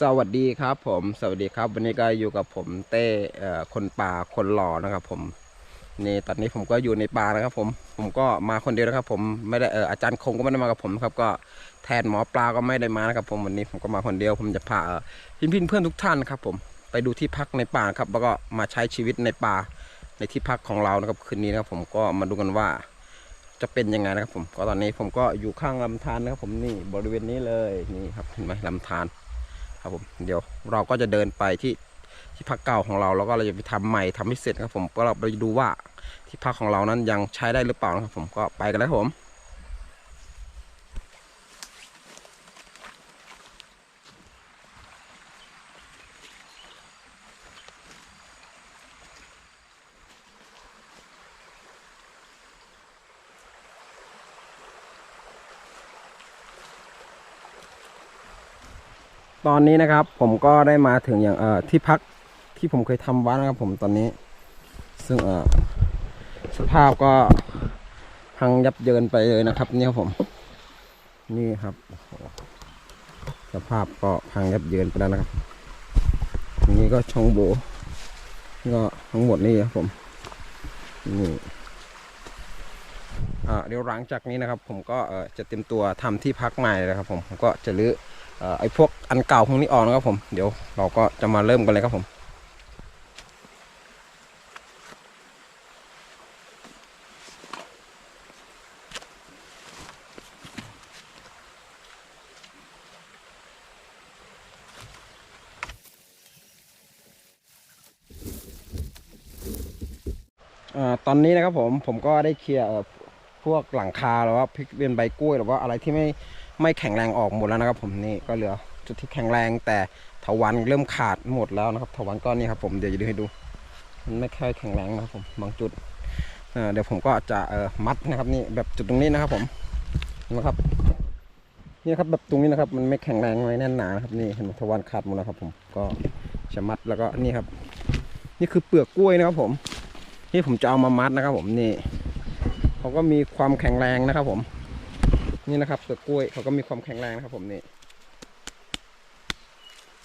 สวัสดีครับผมสวัสดีครับ วันนี้ก็อยู่กับผมเต้คนป่าคนหล่อนะครับ ผมนี่ตอนนี้ผมก็อยู่ในป่านะครับ ผมผมก็มาคนเดียวนะครับ ผมไม่ได้เอออาจารย์คงก็ไม่ได้มากับผมนะครับ ก็แทนหมอปลาก็ไม่ได้มานะครับ ผมวันนี้ผมก็มาคนเดียว ผมจะพาเพี่พี่เพื่อนทุกท่านครับ ผมไปดูที่พักในป่าครับ แล้วก็มาใช้ชีวิตในป่าในที่พักของเรานะครับคืนนี้นะครับผมก็มาดูกันว่าจะเป็นยังไงนะครับผมก็ตอนนี้ผมก็อยู่ข้างลำธารนะครับ ผมนี่บริเวณนี้เลยนี่ครับเห็นไหมลำธาร ครับผมเดี๋ยวเราก็จะเดินไปที่ที่พักเก่าของเราแล้วก็เราจะไปทำใหม่ทำให้เสร็จครับผมก็เราไปดูว่าที่พักของเรานั้นยังใช้ได้หรือเปล่านะครับผมก็ไปกันแล้วครับผม อนนี้นะครับ ผมก็ได้มาถึงอย่างเอ่อที่พักที่ผมเคยทำไว้นะครับ ผมตอนนี้ ซึ่งเอ่อสภาพก็พังยับเยินไปเลยนะครับ เนี่ยครับผมนี่ครับ สภาพก็พังยับเยินไปแล้วนะครับอันนี้ก็ช่องโบนี่ก็ทั้งหมดนี่ครับผมนี่อ่าเดี๋ยวหลังจากนี้นะครับ ผมก็เอ่อจะเตรียมตัวทำที่พักใหม่เลยครับ ผมผมก็จะรื้อเอ่อ ไอ้พวกอันเก่าพวกนี้ออกนะครับผมเดี๋ยวเราก็จะมาเริ่มกันเลยครับผมอตอนนี้นะครับผมผมก็ได้เคลียร์พวกหลังคาหรือว่าพลิกเป็นใบกล้วยหรือว่าอะไรที่ไม่ ไม่แข็งแรงออกหมดแล้วนะครับผมนี่ก็เหลือจุดที่แข็งแรงแต่ถาวันเริ่มขาดหมดแล้วนะครับถาวันก้อนนี้ครับผมเดี๋ยวจะดูให้ดู มันไม่ค่อยแข็งแรงนะครับผมบางจุดเเดี๋ยวผมก็จะมัดนะครับนี่แบบจุดตรงนี้นะครับผมนะครับนี่ครับแบบตรงนี้นะครับ มันไม่แข็งแรงไม่แน่นหนานครับนี่เห็นถาวันขาดหมดแล้วครับผมก็จะมัดแล้วก็นี่ครับ นี่คือเปลือกกล้วยนะครับผมที่ผมจะเอามามัดนะครับผมนี่เขาก็มีความแข็งแรงนะครับผม นี่นะครับเปลือกกล้วยเขาก็มีความแข็งแรงนะครับ ผมนี่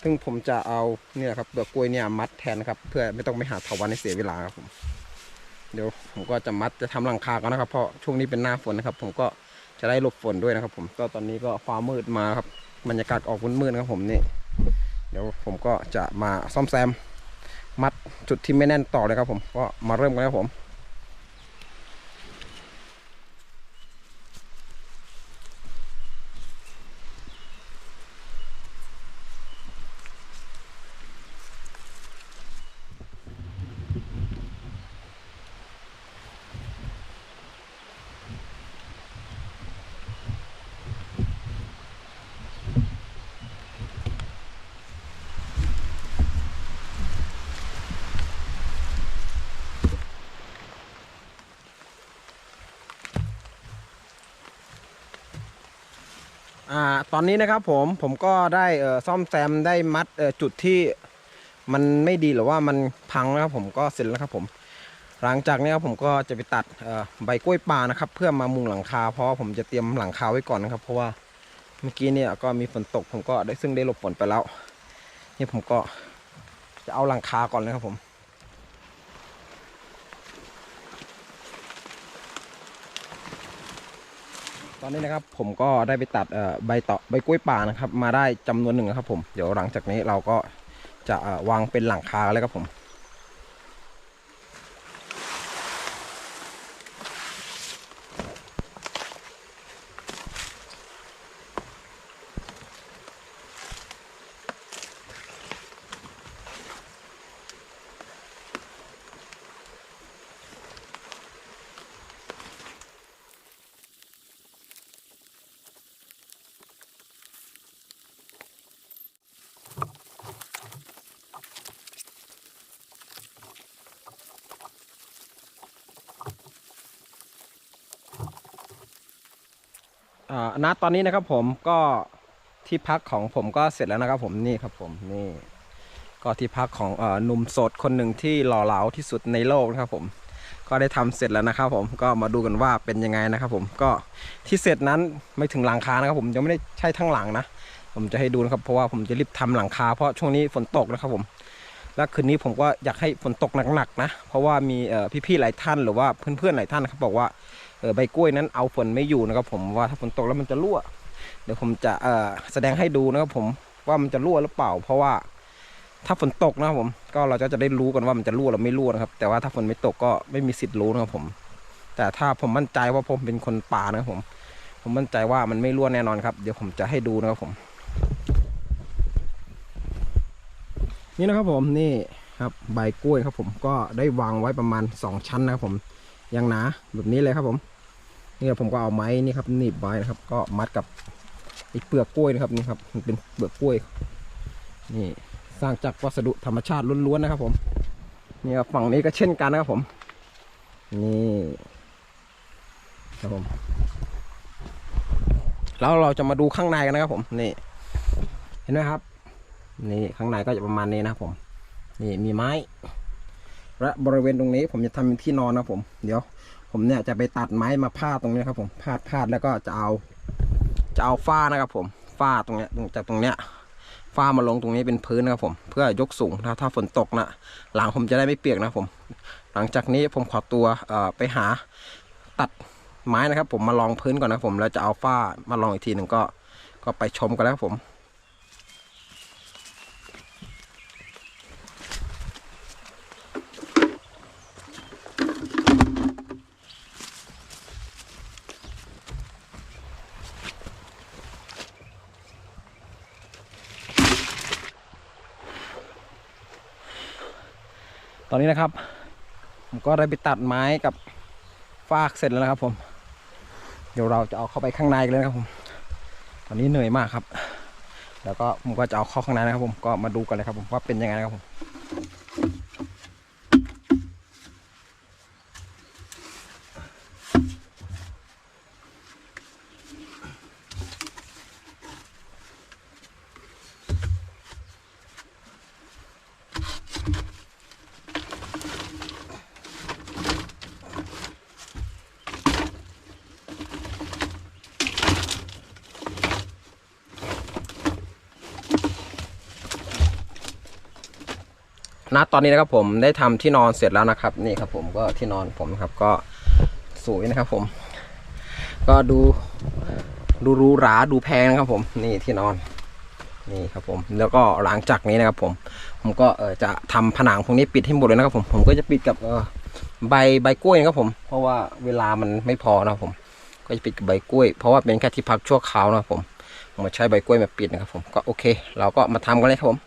ซึ่งผมจะเอาเนี่ยครับเปลือกกล้วยเนี่ยมัดแทนครับ เพื่อไม่ต้องไปหาเถาวันในเสียเวลาครับผม เดี๋ยวผมก็จะมัดจะทำหลังคากันนะครับ เพราะช่วงนี้เป็นหน้าฝนนะครับ ผมก็จะได้หลบฝนด้วยนะครับ ผม ก็ตอนนี้ก็ฟ้ามืดมาครับบรรยากาศออกมืดๆครับผมนี่ เดี๋ยวผมก็จะมาซ่อมแซม มัดจุดที่ไม่แน่นต่อเลยครับ ผม ก็มาเริ่มกันครับผม อ่าตอนนี้นะครับผมผมก็ได้เอ่อซ่อมแซมได้มัดเอ่อจุดที่มันไม่ดีหรือว่ามันพังนะครับผมก็เสร็จแล้วครับผม หลังจากนี้ครับผมก็จะไปตัดเอ่อใบกล้วยป่านะครับ เพื่อมามุงหลังคา เพราะผมจะเตรียมหลังคาไว้ก่อนนะครับ เพราะว่าเมื่อกี้เนี่ยก็มีฝนตก ผมก็ได้ซึ่งได้หลบฝนไปแล้ว นี่ผมก็จะเอาหลังคาก่อนเลยครับผม ตอนนี้นะครับผมก็ได้ไปตัดใบต่อใบกล้วยป่านะครับ มาได้จำนวนหนึ่งนะครับผมเดี๋ยวหลังจากนี้เราก็จะวางเป็นหลังคาแล้วครับผม ณตอนนี้นะครับผมก็ที่พักของผมก็เสร็จแล้วนะครับผมนี่ครับผมนี่ ก็ที่พักของหนุ่มโสดคนหนึ่งที่หล่อเหลาที่สุดในโลกนะครับผม ก็ได้ทำเสร็จแล้วนะครับ ผมก็มาดูกันว่าเป็นยังไงนะครับ ผมก็ที่เสร็จนั้นไม่ถึงหลังคานะครับ ผมยังไม่ได้ใช้ทั้งหลังนะผมจะให้ดูนะครับเพราะว่าผมจะรีบทำหลังคาเพราะช่วงนี้ฝนตกนะครับผม แล้วคืนนี้ผมก็อยากให้ฝนตกหนักๆนะ เพราะว่ามีพี่ๆหลายท่านหรือว่าเพื่อนๆหลายท่านนะครับบอกว่า ใบกล้วยนั้นเอาฝนไม่อยู่นะครับ ผมว่าถ้าฝนตกแล้วมันจะรั่ว เดี๋ยวผมจะเออแสดงให้ดูนะครับ ผมว่ามันจะรั่วหรือเปล่า เพราะว่าถ้าฝนตกนะครับผม ก็เราจะจะได้รู้กันว่ามันจะรั่วหรือไม่รั่วนะครับ แต่ว่าถ้าฝนไม่ตกก็ไม่มีสิทธิ์รู้นะครับผม แต่ถ้าผมมั่นใจว่าผมเป็นคนป่านะครับผม ผมมั่นใจว่ามันไม่รั่วแน่นอนครับ เดี๋ยวผมจะให้ดูนะครับผม นี่นะครับผมนี่ครับใบกล้วยครับผมก็ได้วางไว้ประมาณ 2 ชั้นนะครับผมอย่างหนาแบบนี้เลยครับผม นี่ผมก็เอาไม้นี่ครับหนีบไว้นะครับ ก็มัดกับไอ้เปลือกกล้วยนะครับนี่ครับมันเป็นเปลือกกล้วย นี่สร้างจากวัสดุธรรมชาติล้วนๆนะครับ ผมนี่ครับฝั่งนี้ก็เช่นกันนะครับผม นี่ครับผมแล้วเราจะมาดูข้างในกันนะครับ ผมนี่ เห็นไหมครับ นี่ข้างในก็จะประมาณนี้นะครับผม นี่มีไม้และบริเวณตรงนี้ผมจะทำเป็นที่นอนนะครับผม เดี๋ยว ผมเนี่ยจะไปตัดไม้มาพาดตรงนี้ครับผมพาดพาดแล้วก็จะเอาจะเอาฝ้านะครับ ผมฝ้าตรงเนี้ยจากตรงเนี้ยฝ้ามาลงตรงนี้เป็นพื้นนะครับผม เพื่อยกสูงถ้าถ้าฝนตกนะหลังผมจะได้ไม่เปียกนะผม หลังจากนี้ผมขอตัวไปหาตัดไม้นะครับ ผมมาลองพื้นก่อนนะผมแล้วจะเอาฝ้ามาลองอีกทีหนึ่งก็ ก็ไปชมกันแล้วครับผม อนนี้นะครับ ผมก็ได้ไปตัดไม้กับฟากเสร็จแล้วนะครับ ผม เดี๋ยวเราจะเอาเข้าไปข้างในกันเลยนะครับผม ตอนนี้เหนื่อยมากครับ แล้วก็ผมก็จะเอาเข้าข้างในนะครับ ผมก็มาดูกันเลยครับ ผมว่าเป็นยังไงนะครับผม ตอนนี้นะครับผมได้ทำที่นอนเสร็จแล้วนะครับ นี่ครับผมก็ที่นอนผมครับก็สวยนะครับผม ก็ดูดูหรูหราดูแพงนะครับผมนี่ที่นอนนี่ครับผมแล้วก็หลังจากนี้นะครับผม ผมก็เออจะทำผนังพวกนี้ปิดให้หมดเลยนะครับผมผมก็จะปิดกับเออใบใบกล้วยนะครับผม เพราะว่าเวลามันไม่พอนะครับผม ก็จะปิดกับใบกล้วย เพราะว่าเป็นแค่ที่พักชั่วคราวนะครับผมผมมาใช้ใบกล้วยมาปิดนะครับผมก็โอเค เราก็มาทำกันเลยครับผม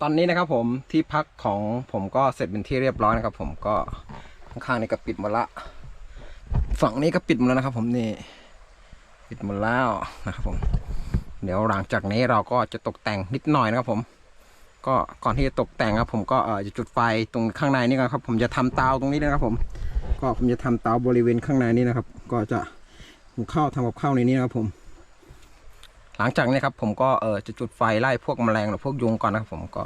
ตอนนี้นะครับผมที่พักของผมก็เสร็จเป็นที่เรียบร้อยนะครับ ผมก็ข้างๆนี่ก็ปิดหมดละ ฝั่งนี้ก็ปิดหมดแล้วนะครับ ผมนี่ปิดหมดแล้วนะครับ ผม เดี๋ยวหลังจากนี้เราก็จะตกแต่งนิดหน่อยนะครับ ผม ก็ก่อนที่จะตกแต่งครับ ผมก็จะจุดไฟตรงข้างในนี่ก่อนครับ ผมจะทำเตาตรงนี้นะครับ ผม ก็ผมจะทำเตาบริเวณข้างในนี้นะครับ ก็จะหุงข้าวทำกับข้าวในนี้นะครับ ผม หลังจากนี้ครับผมก็เออจะจุดไฟไล่พวกแมลงหรือพวกยุงก่อนนะครับผมก็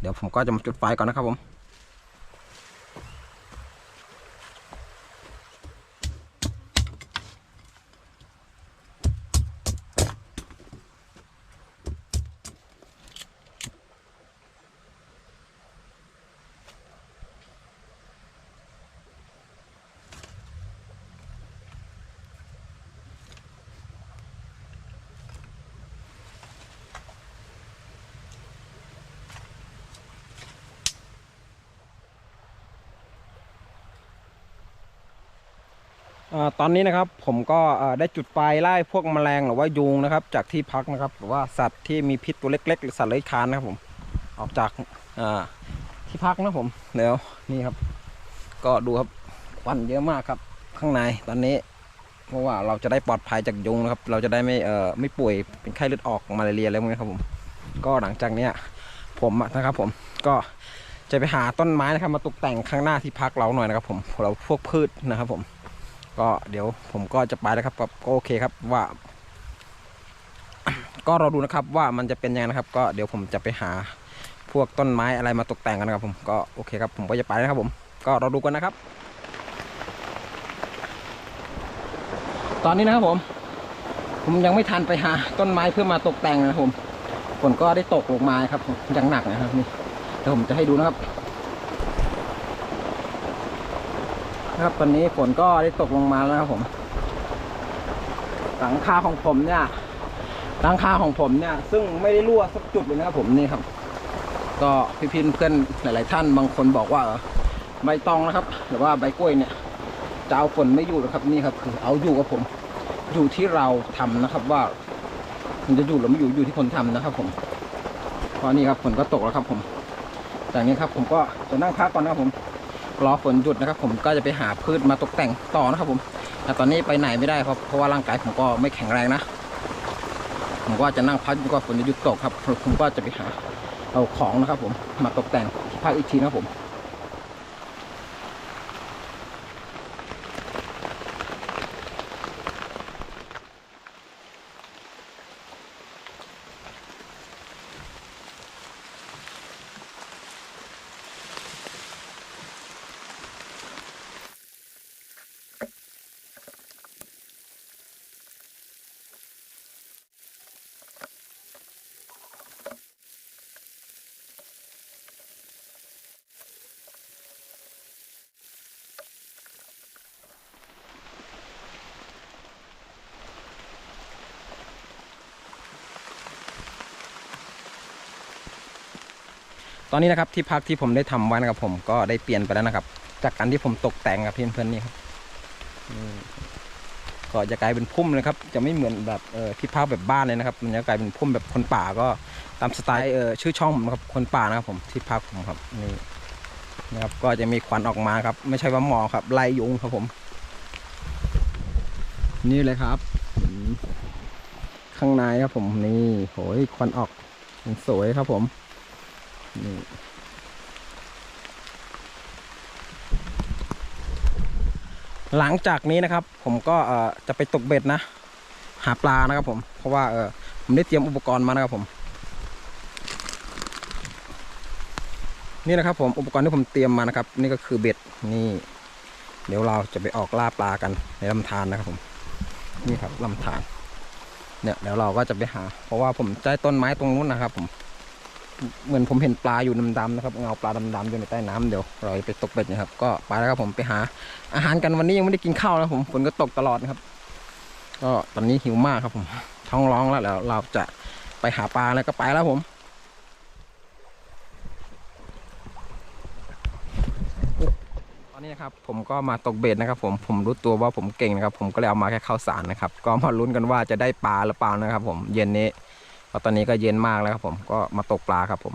เดี๋ยวผมก็จะมาจุดไฟก่อนนะครับผม ตอนนี้นะครับผมก็ได้จุดไฟไล่พวกแมลงหรือว่ายุงนะครับ จากที่พักนะครับหรือว่าสัตว์ที่มีพิษตัวเล็กๆหรือสัตว์เลื้อยคลานนะครับผมออกจากที่พักนะผมเดี๋ยวนี่ครับ ก็ดูครับควันเยอะมากครับ ข้างในตอนนี้ เพราะว่าเราจะได้ปลอดภัยจากยุงนะครับ เราจะได้ไม่เอ่อไม่ป่วยเป็นไข้เลือดออกมาลาเรียอะไรพวกนี้ครับผม ก็หลังจากเนี้ยผมนะครับ ผมก็จะไปหาต้นไม้นะครับ มาตกแต่งข้างหน้าที่พักเราหน่อยนะครับ ผมเราพวกพืชนะครับผม ก็เดี๋ยวผมก็จะไปแล้วครับก็โอเคครับว่า ก็เราดูนะครับว่ามันจะเป็นยังไงนะครับ ก็เดี๋ยวผมจะไปหาพวกต้นไม้อะไรมาตกแต่งกันนะครับผมก็โอเคครับผมก็จะไปนะครับผม ก็เราดูกันนะครับ ตอนนี้นะครับผม ผมยังไม่ทันไปหาต้นไม้เพื่อมาตกแต่งนะครับผมฝนก็ได้ตกลงมาครับผมอย่างหนักนะครับนี่เดี๋ยวผมจะให้ดูนะครับ นะ ครับตอนนี้ฝนก็ได้ตกลงมาแล้วครับผม หลังคาของผมเนี่ย หลังคาของผมเนี่ย ซึ่งไม่ได้รั่วสักจุดเลยนะครับผมนี่ครับ ก็พี่พินเพื่อนหลาย ๆ ท่านบางคนบอกว่าใบตองนะครับ หรือว่าใบกล้วยเนี่ยจะเอาฝนไม่อยู่นะครับนี่ครับคือเอาอยู่กับผม อยู่ที่เราทำนะครับว่า มันจะอยู่หรือไม่อยู่อยู่ที่คนทำนะครับ ผมตอนนี้ครับฝนก็ตกแล้วครับ ผมจากนี้ครับ ผมก็จะนั่งพักก่อนนะครับผม รอฝนหยุดนะครับ ผมก็จะไปหาพืชมาตกแต่งต่อนะครับผมแต่ตอนนี้ไปไหนไม่ได้ครับ เพราะว่าร่างกายผมก็ไม่แข็งแรงนะ ผมก็จะนั่งพักจนกว่าฝนจะหยุดตกครับ ผมก็จะไปหาเอาของนะครับ ผมมาตกแต่งที่พักอีกทีนะครับผม ตอนนี้นะครับที่พักที่ผมได้ทำไว้นะครับผมก็ได้เปลี่ยนไปแล้วนะครับ จากการที่ผมตกแต่งกับเพื่อนๆนี่ครับก็จะกลายเป็นพุ่มเลยครับ จะไม่เหมือนแบบเออที่พักแบบบ้านเลยนะครับ มันจะกลายเป็นพุ่มแบบคนป่าก็ตามสไตล์เออชื่อช่องผมนะครับคนป่านะครับ ผมที่พักผมครับนี่นะครับ ก็จะมีควันออกมาครับ ไม่ใช่ว่าหมอกครับไล่ยุงครับผม นี่เลยครับ ข้างในครับผมนี่โหยควันออกสวยครับผม นี่หลังจากนี้นะครับ ผมก็จะไปตกเบ็ดนะ หาปลานะครับผม เพราะว่าเออผมได้เตรียมอุปกรณ์มานะครับผม นี่นะครับผมอุปกรณ์ที่ผมเตรียมมานะครับ นี่ก็คือเบ็ดนี่ เดี๋ยวเราจะไปออกล่าปลากันในลำธารนะครับผม นี่ครับลำธารเนี่ยเดี๋ยวเราก็จะไปหา เพราะว่าผมใต้ต้นไม้ตรงนู้นนะครับผม เหมือนผมเห็นปลาอยู่ดำๆนะครับเงาปลาดำๆอยู่ในใต้น้ำเดี๋ยวเราไปตกเบ็ดนะครับ ก็ไปแล้วครับผมไปหาอาหารกันวันนี้ยังไม่ได้กินข้าวนะผมฝนก็ตกตลอดนะครับ ก็ตอนนี้หิวมากครับผม ท้องร้องแล้วแล้วเราจะไปหาปลาแล้วก็ไปแล้วผมตอนนี้นะครับผมก็มาตกเบ็ดนะครับผมผมรู้ตัวว่าผมเก่งนะครับ ผมก็เลยเอามาแค่ข้าวสารนะครับ ก็มาลุ้นกันว่าจะได้ปลาหรือเปล่านะครับ ผมเย็นนี้ เพราะตอนนี้ก็เย็นมากแล้วครับผมก็มาตกปลาครับผม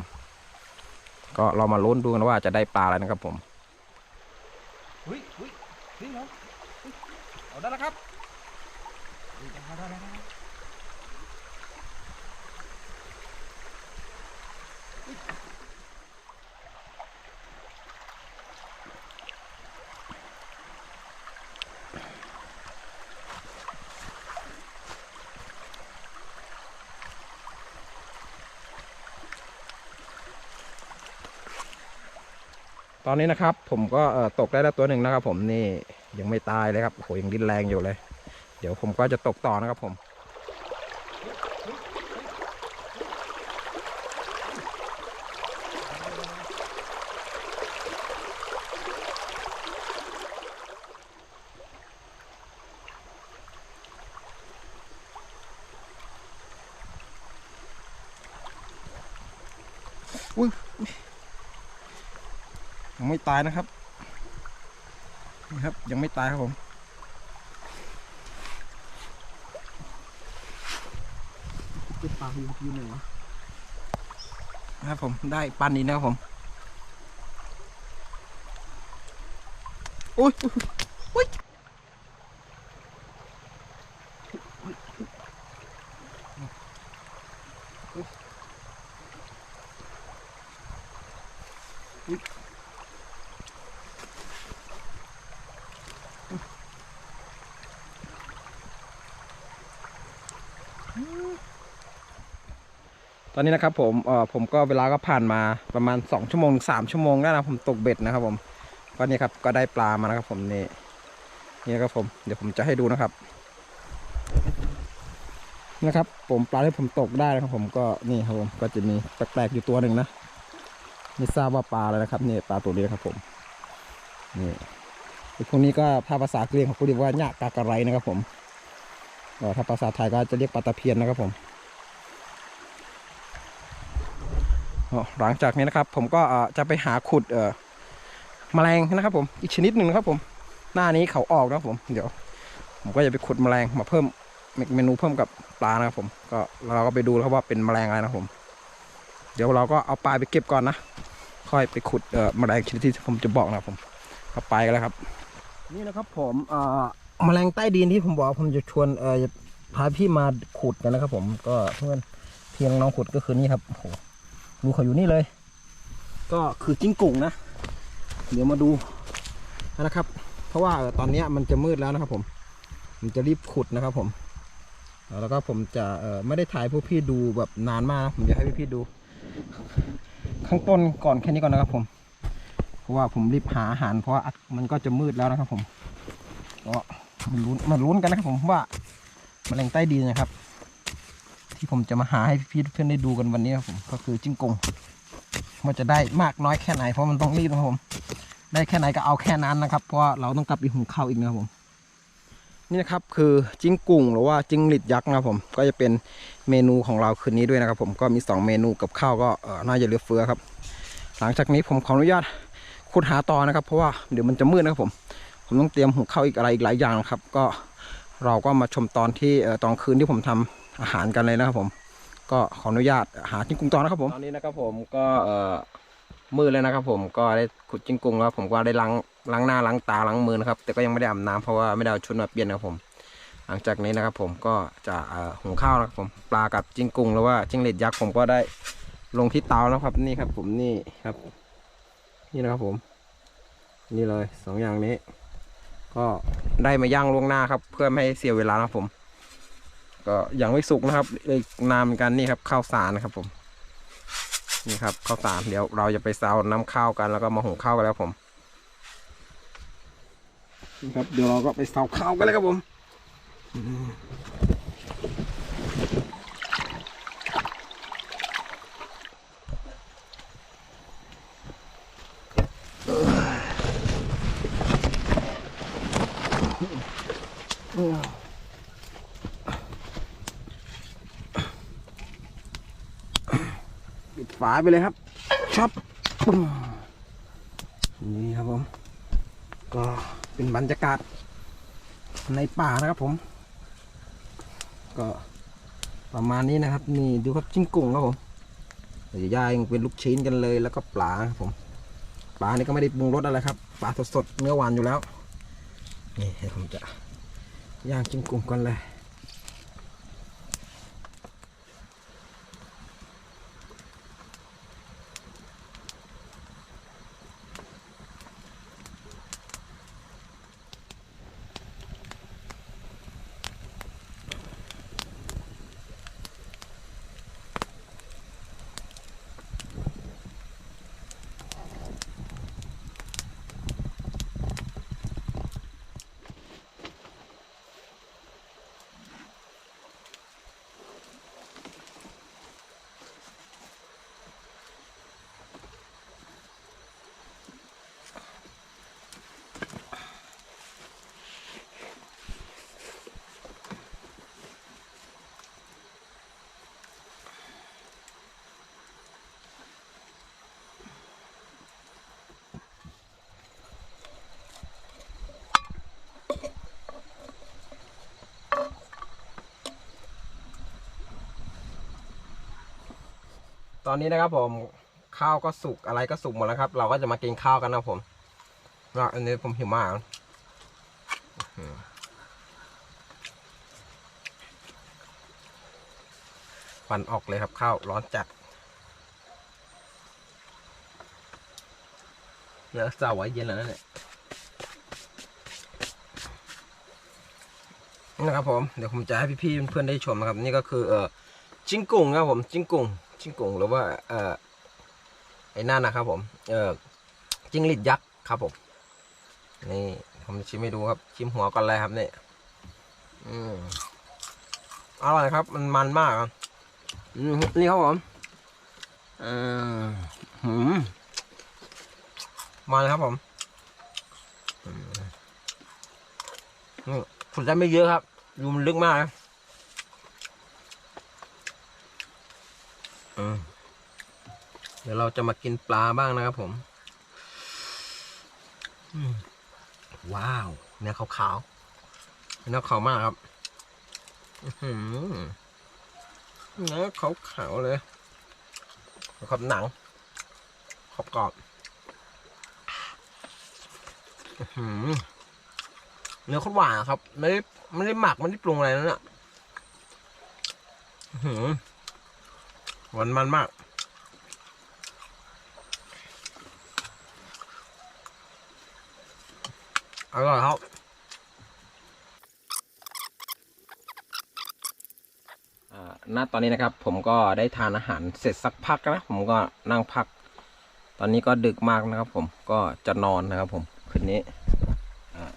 ก็เรามาลุ้นดูกันว่าจะได้ปลาอะไรนะครับผมอุ้ยอุ้ยนี่เนาะเอาได้แล้วครับได้ได้ได้ ตอนนี้นะครับ ผมก็ตกได้แล้วตัวหนึ่งนะครับผมนี่ยังไม่ตายเลยครับโอ้โหยังดิ้นแรงอยู่เลย เดี๋ยวผมก็จะตกต่อนะครับผมอุ้ย ยังไม่ตายนะครับนี่ครับ ยังไม่ตายครับผมติปลาอยู่ที่ไหนวะครับผมได้ปันนี้นะครับผมอุ้ยอุ้ย ตอนนี้นะครับผมเอ่อผมก็เวลาก็ผ่านมาประมาณ 2 ชั่วโมงถึง3ชั่วโมงได้นะผมตกเบ็ดนะครับผมก็นี่ครับก็ได้ปลามานะครับผมนี่นี่ครับผมเดี๋ยวผมจะให้ดูนะครับนะครับ ผมปลาที่ผมตกได้นะครับ ผมก็นี่ครับผมก็จะมีแปลกๆอยู่ตัวหนึ่งนะไม่ทราบว่าปลาอะไรนะครับนี่ปลาตัวนี้นะครับผมนี่พวกนี้ก็ถ้าภาษาเกรียงเขาเรียกว่าหยากากระไรนะครับ ผมถ้าภาษาไทยก็จะเรียกปลาตะเพียนนะครับผม อ๋อ หลังจากนี้นะครับ ผมก็จะไปหาขุดเอ่อแมลงนะครับผมอีกชนิดหนึ่งนะครับผม หน้านี้เขาออกนะครับผมเดี๋ยว ผมก็จะไปขุดแมลงมาเพิ่มเมนูเพิ่มกับปลานะครับผมก็เราก็ไปดูแล้วครับว่าเป็นแมลงอะไรนะผมเดี๋ยวเราก็เอาปลาไปเก็บก่อนนะค่อยไปขุดเอ่อแมลงชนิดที่ผมจะบอกนะครับผมก็ไปกันแล้วครับ นี่นะครับผมเอ่อแมลงใต้ดินที่ผมบอกผมจะชวนเอ่อพาพี่มาขุดกันนะครับ ผมก็เพื่อนเพียงน้องขุดก็คือนี่ครับโอ้โห ดูเขาอยู่นี่เลย ก็คือจิ้งกุ่งนะ เดี๋ยวมาดูนะครับ เพราะว่าตอนนี้มันจะมืดแล้วนะครับ ผม ผมจะรีบขุดนะครับผมแล้วก็ผมจะไม่ได้ถ่ายพวกพี่ดูแบบนานมากนะผมจะให้พี่ๆดู ข้างต้นก่อนแค่นี้ก่อนนะครับ ผม เพราะว่าผมรีบหาอาหาร เพราะว่ามันก็จะมืดแล้วนะครับ ผมก็มาลุ้นมาลุ้นกันนะครับ ผมว่าแมลงใต้ดินนะครับ ที่ผมจะมาหาให้พี่เพื่อนได้ดูกันวันนี้ครับผมก็คือจิ้งกงว่าจะได้มากน้อยแค่ไหนเพราะมันต้องรีบนะครับผม ได้แค่ไหนก็เอาแค่นั้นนะครับ เพราะเราต้องกลับไปหุงข้าวอีกนะครับผม นี่นะครับคือจิ้งกุ่งหรือว่าจิ้งหรีดยักษ์นะครับผม ก็จะเป็นเมนูของเราคืนนี้ด้วยนะครับ ผมก็มี 2 เมนูกับข้าวก็เออน่าจะเหลือเฟือครับ หลังจากนี้ผมขออนุญาตขุดหาต่อนะครับ เพราะว่าเดี๋ยวมันจะมืดนะครับผม ผมต้องเตรียมหุงข้าวอีกอะไรอีกหลายอย่างครับ ก็เราก็มาชมตอนที่ตอนคืนที่ผมทำ อาหารกันเลยนะครับผม ก็ขออนุญาตหาจิ้งกุ่งต่อนะครับผมตอนนี้นะครับผมก็เอ่อมืดแล้วนะครับ ผมก็ได้ขุดจิ้งกุ่งแล้วผมก็ได้ล้างล้างหน้าล้างตาล้างมือนะครับ แต่ก็ยังไม่ได้อาบน้ำเพราะว่าไม่ได้เอาชุดมาเปลี่ยนนะครับผม หลังจากนี้นะครับผมก็จะหุงข้าวนะครับผมปลากับจิ้งกุ่งหรือว่าจิ้งเหลนยักษ์ผมก็ได้ลงที่เตาแล้วครับนี่ครับ ผมนี่ครับ นี่นะครับผม นี่เลยสองอย่างนี้ ก็ได้มาย่างล่วงหน้าครับ เพื่อไม่ให้เสียเวลานะครับผม ก็ยังไม่สุกนะครับเลยนานเหมือนกันนี่ครับข้าวสารนะครับ ผม นี่ครับข้าวสารเดี๋ยวเราจะไปซาวน้ำข้าวกันแล้วก็มาหุงข้าวกันแล้วผมนี่ครับเดี๋ยวเราก็ไปซาวข้าวกันเลยครับผมาไปเลยครับชับปึ้งนี่ครับผม ก็เป็นบรรยากาศในป่านะครับผม ก็ประมาณนี้นะครับ นี่ดูครับจิ้งกุ่งครับผมเดี๋ยวย่างเป็นลูกชิ้นกันเลยแล้วก็ปลาครับผมปลานี่ก็ไม่ได้ปรุงรสอะไรครับปลาสดๆเนื้อหวานอยู่แล้วนี่ผมจะย่างจิ้งกุ่งกันเลย ตอนนี้นะครับผมข้าวก็สุกอะไรก็สุกหมดแล้วครับ เราก็จะมากินข้าวกันนะผมแล้วอันนี้ผมหิวมากอื้อหือควันออกเลยครับข้าวร้อนจัดเนื้อสาวไว้เย็นแล้วนั่นแหละนี่นะครับผมเดี๋ยวผมจะให้พี่ๆเพื่อนๆได้ชมนะครับ นี่ก็คือเออจิ้งกุ่งนะครับผมจิ้งกุ่ง จิ้งกุ่งหรือว่าเออไอ้นั่นนะครับผมเออจิ้งหรีดยักษ์ครับผมนี่ผมจะชิมให้ดูครับ ชิมหัวก่อนเลยครับนี่อืมอร่อยครับ มันมันมากครับอืมนี่ครับผมเออหืมมันครับผมอืมนี่ขุดได้ไม่เยอะครับดูมันลึกมากนะอืม เดี๋ยวเราจะมากินปลาบ้างนะครับผมว้าว เนื้อขาวๆเนื้อขาวมากครับเนื้อขาวๆเลยแล้วครับหนัง ขอบกรอบเนื้อข้นหวานครับ ไม่ได้ไม่ได้หมัก ไม่ได้ปรุงอะไรนั่นอะ หวานมันมาก อร่อยครับอ่าณตอนนี้นะครับผมก็ได้ทานอาหารเสร็จสักพักนะ ผมก็นั่งพัก ตอนนี้ก็ดึกมากนะครับผมก็จะนอนนะครับผมคืนนี้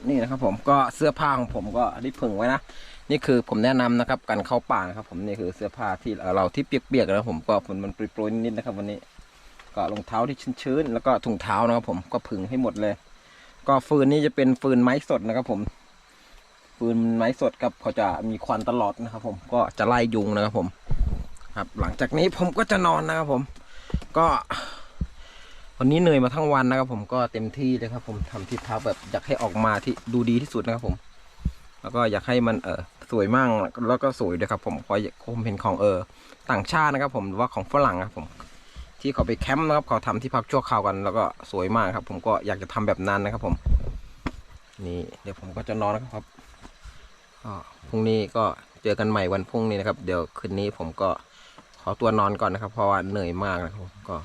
นี่นะครับผมก็เสื้อผ้าของผมก็ได้ผึ่งไว้นะนี่คือผมแนะนำนะครับการเข้าป่านะครับ ผมนี่คือเสื้อผ้าที่เราที่เปียกๆนะครับผมก็ฝนมันโปรยๆนิดๆนะครับ วันนี้ ก็รองเท้าที่ชื้นๆแล้วก็ถุงเท้านะครับผมก็ผึ่งให้หมดเลย ก็ฟืนนี่จะเป็นฟืนไม้สดนะครับผมฟืนไม้สดครับเขาจะมีควันตลอดนะครับ ผมก็จะไล่ยุงนะครับผม ครับ หลังจากนี้ผมก็จะนอนนะครับผม ก็ วันนี้เหนื่อยมาทั้งวันนะครับ ผมก็เต็มที่เลยครับ ผมทำที่พักแบบอยากให้ออกมาที่ดูดีที่สุดนะครับผม แล้วก็อยากให้มันเออสวยมากแล้วก็สวยด้วยครับ ผมเพราะผมเห็นของเออต่างชาตินะครับ ผมหรือว่าของฝรั่งครับผม ที่เขาไปแคมป์นะครับเขาทำที่พักชั่วคราวกัน แล้วก็สวยมากครับ ผมก็อยากจะทำแบบนั้นนะครับ ผม นี่เดี๋ยวผมก็จะนอนนะครับก็พรุ่งนี้ก็เจอกันใหม่วันพรุ่งนี้นะครับ เดี๋ยวคืนนี้ผมก็ขอตัวนอนก่อนนะครับ เพราะว่าเหนื่อยมากนะครับผมก็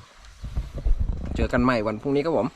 เจอกันใหม่วันพรุ่งนี้ครับผม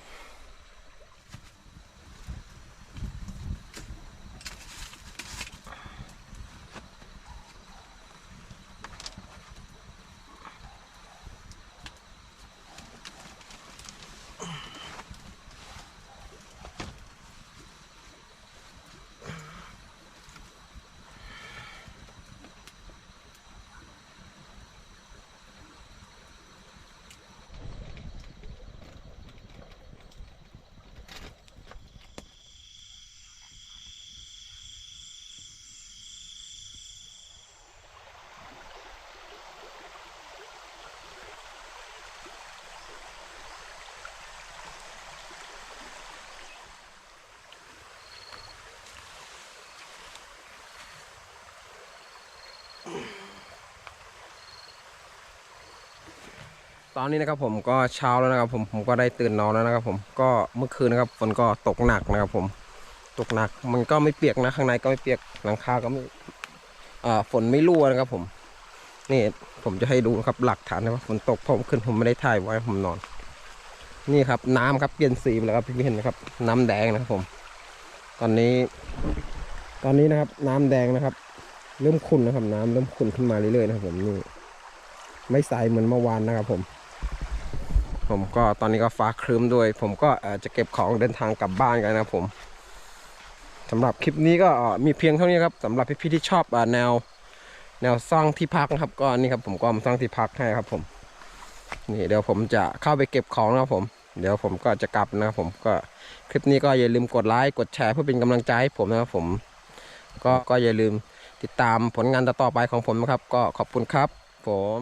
ตอนนี้นะครับผมก็เช้าแล้วนะครับผมผมก็ได้ตื่นนอนแล้วนะครับผมก็เมื่อคืนนะครับฝนก็ตกหนักนะครับผมตกหนักมันก็ไม่เปียกนะข้างในก็ไม่เปียกหลังคาก็ไม่ฝนไม่รั่วนะครับผมนี่ผมจะให้ดูนะครับหลักฐานนะว่าฝนตกผมขึ้นผมไม่ได้ถ่ายไว้ผมนอน นี่ครับน้ำครับเปลี่ยนสีไปแล้วครับพี่เห็นนะครับ น้ำแดงนะครับผม ตอนนี้ ตอนนี้นะครับ น้ำแดงนะครับ เริ่มขุ่นนะครับ น้ำเริ่มขุ่นขึ้นมาเรื่อยๆนะครับผมนี่ไม่ใสเหมือนเมื่อวานนะครับผม ผมก็ตอนนี้ก็ฟ้าครึ้มด้วย ผมก็จะเก็บของเดินทางกลับบ้านกันนะผมสำหรับคลิปนี้ก็มีเพียงเท่านี้ครับสำหรับพี่ๆที่ชอบแนว แนวสร้างที่พักนะครับ ก็นี่ครับผมก็มาสร้างที่พักให้ครับผมนี่เดี๋ยวผมจะเข้าไปเก็บของนะครับผม เดี๋ยวผมก็จะกลับนะครับผมก็คลิปนี้ก็อย่าลืมกดไลค์กดแชร์เพื่อเป็นกำลังใจให้ผมนะครับผม ก็ก็อย่าลืมติดตามผลงานต่อไปของผมนะครับ ก็ขอบคุณครับ ผม